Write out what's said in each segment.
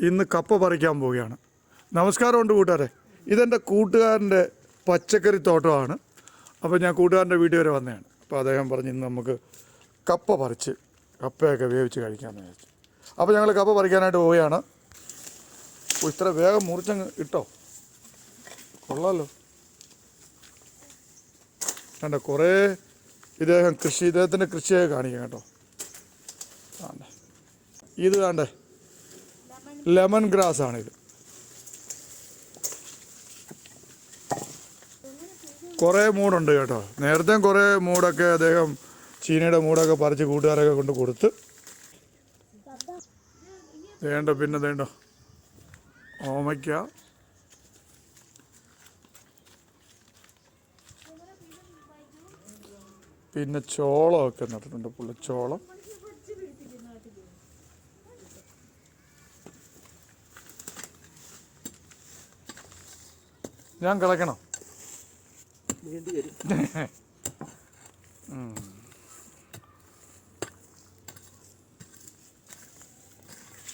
ഇന്ന് കപ്പ പറിക്കാൻ പോവുകയാണ്. നമസ്കാരമുണ്ട് കൂട്ടുകാരെ. ഇതെന്റെ കൂട്ടുകാരന്റെ പച്ചക്കറി തോട്ടമാണ്. അപ്പോൾ ഞാൻ കൂട്ടുകാരന്റെ വീട്ടിൽ വരെ വന്നതാണ്. അപ്പോൾ അദ്ദേഹം പറഞ്ഞ് ഇന്ന് നമുക്ക് കപ്പ പറിച്ച് കപ്പയൊക്കെ വേവിച്ച് കഴിക്കാമെന്ന് വിചാരിച്ചു. അപ്പോൾ ഞങ്ങൾ കപ്പ പറിക്കാനായിട്ട് പോവുകയാണ്. ഇത്ര വേഗം മുറിച്ചങ്ങ് ഇട്ടോ? കൊള്ളാമല്ലോ കണ്ട കുറേ ഇദ്ദേഹം കൃഷി ഇദ്ദേഹത്തിന്റെ കൃഷിയൊക്കെ കാണിക്കാം കേട്ടോ. ഇത് കണ്ടേ ലെമൺ ഗ്രാസ് ആണിത് കുറേ മൂടുണ്ട് കേട്ടോ. നേരത്തെ കുറേ മൂടൊക്കെ അദ്ദേഹം ചീനയുടെ മൂടൊക്കെ പറിച്ച് കൂട്ടുകാരൊക്കെ കൊണ്ട് കൊടുത്ത്. വേണ്ട പിന്നെ വേണ്ട. ഓമയ്ക്ക. പിന്നെ ചോളമൊക്കെ നട്ടിട്ടുണ്ട് പുള്ളിച്ചോളം ഞാൻ വരും.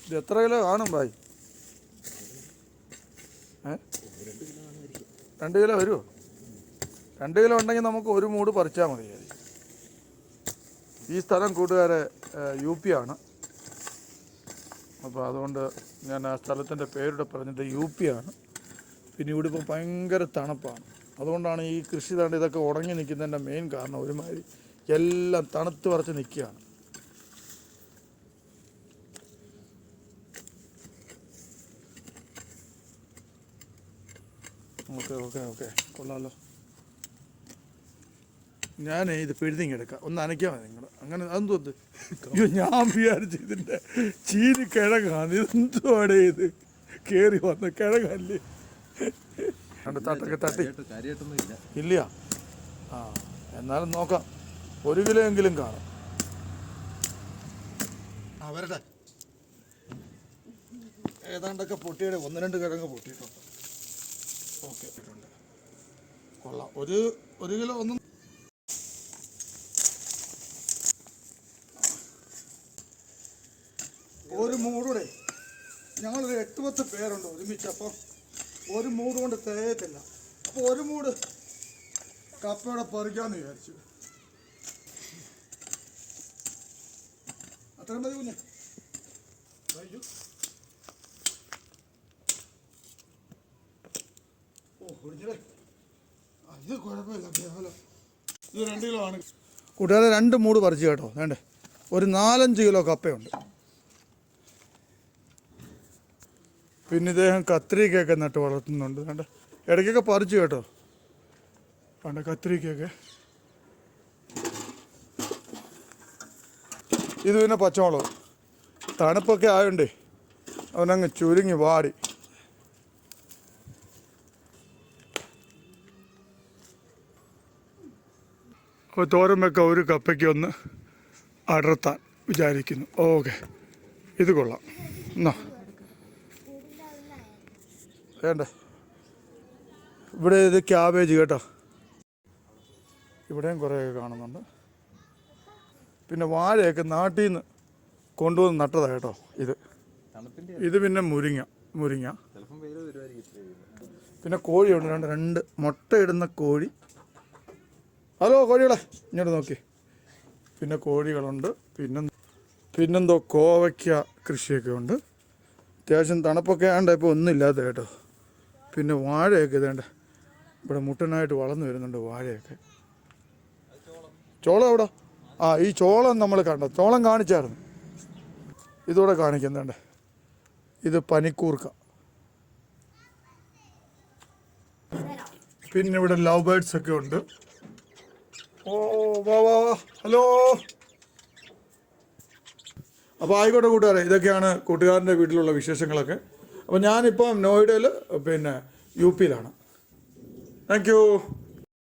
ഇത് എത്ര കിലോ കാണും ഭായി? രണ്ട് കിലോ വരുമോ രണ്ട് കിലോ ഉണ്ടെങ്കിൽ നമുക്ക് ഒരു മൂട് പറിച്ചാൽ മതി. ഈ സ്ഥലം കൂട്ടുകാരെ യു പി ആണ്. അപ്പോൾ അതുകൊണ്ട് ഞാൻ ആ സ്ഥലത്തിന്റെ പേരിടെ പറഞ്ഞത് യു പി ആണ്. പിന്നെ ഇവിടെ ഇപ്പോൾ ഭയങ്കര തണുപ്പാണ്. അതുകൊണ്ടാണ് ഈ കൃഷി തണ്ട് ഇതൊക്കെ ഉടങ്ങി നിൽക്കുന്നതിന്റെ മെയിൻ കാരണം ഒരുമാതിരി എല്ലാം തണുത്ത് വറച്ച് നിൽക്കുകയാണ്. Okay okay okay. കൊള്ളാമല്ലോ ഞാൻ ഇത് പെഴുതിങ് എടുക്കാം. ഒന്ന് അനക്കാൻ മതി നിങ്ങൾ അങ്ങനെ അതെന്തോ അയ്യോ ഞാൻ വിചാരിച്ചു ഇതിന്റെ ചീനി കിഴങ്ങാണ് ഇതെന്തുവാടേ ഇത്? കയറി വന്ന കിഴങ്ങല്ലേ? രണ്ട് തട്ടൊക്കെ തട്ടി. ഇല്ല. ഇല്ല. ആ എന്നാലും നോക്കാം. ഒരു കിലോ എങ്കിലും കാണും അവരുടെ ഏതാണ്ടൊക്കെ പൊട്ടിയുടെ ഒന്ന് രണ്ട് കിഴങ്ങ് പൊട്ടിയിട്ടുണ്ട്. ഓക്കെ. കൊള്ളാം. ഒരു ഒരു കിലോ ഒന്നും ഒരു മൂടൂടെ. ഞങ്ങളൊരു എട്ട് പത്ത് പേരുണ്ട് ഒരുമിച്ച് അപ്പം. ഒരു മൂട് കൊണ്ട് തികയത്തില്ല അപ്പോൾ ഒരു മൂട് കപ്പയുടെ പറിക്കാന്ന് വിചാരിച്ചു. അത്രയും മതി കുഞ്ഞെ. കൂട്ടുകാരെ രണ്ട് മൂട് പറിച്ചു കേട്ടോ. വേണ്ടേ? ഒരു നാലഞ്ച് കിലോ കപ്പയുണ്ട്. പിന്നെ ഇദ്ദേഹം കത്രികയൊക്കെ നട്ട് വളർത്തുന്നുണ്ട്. കണ്ട? ഇടയ്ക്കൊക്കെ പറിച്ചു കേട്ടോ. പണ്ട് കത്രികയൊക്കെ? ഇത് പിന്നെ പച്ചമുളക്. തണുപ്പൊക്കെ ആയോണ്ടേ അവനങ്ങ് ചുരുങ്ങി വാടി. തോരൻ വെക്ക ഒരു കപ്പയ്ക്ക് ഒന്ന് അടർത്താൻ വിചാരിക്കുന്നു. ഓക്കെ. ഇത് കൊള്ളാം. എന്നാ. വേണ്ടേ? ഇവിടെ ഇത് ക്യാബേജ് കേട്ടോ. ഇവിടെയും കുറേയൊക്കെ കാണുന്നുണ്ട്. പിന്നെ വാഴയൊക്കെ നാട്ടിൽ നിന്ന് കൊണ്ടുവന്ന് നട്ടതാണ് കേട്ടോ ഇത്. ഇത് പിന്നെ മുരിങ്ങ മുരിങ്ങ. പിന്നെ കോഴിയുണ്ട് രണ്ട് രണ്ട് മുട്ടയിടുന്ന കോഴി. ഹലോ കോഴികളെ ഇങ്ങോട്ട് നോക്കി. പിന്നെ കോഴികളുണ്ട് പിന്നെ പിന്നെന്തോ കോവയ്ക്ക കൃഷിയൊക്കെ ഉണ്ട്. അത്യാവശ്യം തണുപ്പൊക്കെ ആണ്ട് ഇപ്പോൾ ഒന്നും ഇല്ലാത്ത കേട്ടോ. പിന്നെ വാഴയൊക്കെ ഇതേണ്ട. ഇവിടെ മുട്ടനായിട്ട് വളർന്നു വരുന്നുണ്ട് വാഴയൊക്കെ. ചോളം എവിടെ? ആ ഈ ചോളം നമ്മൾ കണ്ട? ചോളം കാണിച്ചായിരുന്നു. ഇതോടെ കാണിക്കുന്നുണ്ട് ഇത് പനിക്കൂർക്ക. പിന്നെ ഇവിടെ ലവ് ബേർഡ്സ് ഒക്കെ ഉണ്ട്. ഓ വാ വാ ഹലോ. അപ്പോൾ ആയിക്കോട്ടെ കൂട്ടുകാരെ ഇതൊക്കെയാണ് കൂട്ടുകാരന്റെ വീട്ടിലുള്ള വിശേഷങ്ങളൊക്കെ. അപ്പോൾ ഞാനിപ്പം നോയിഡയിൽ പിന്നെ യു പിയിലാണ്. Thank you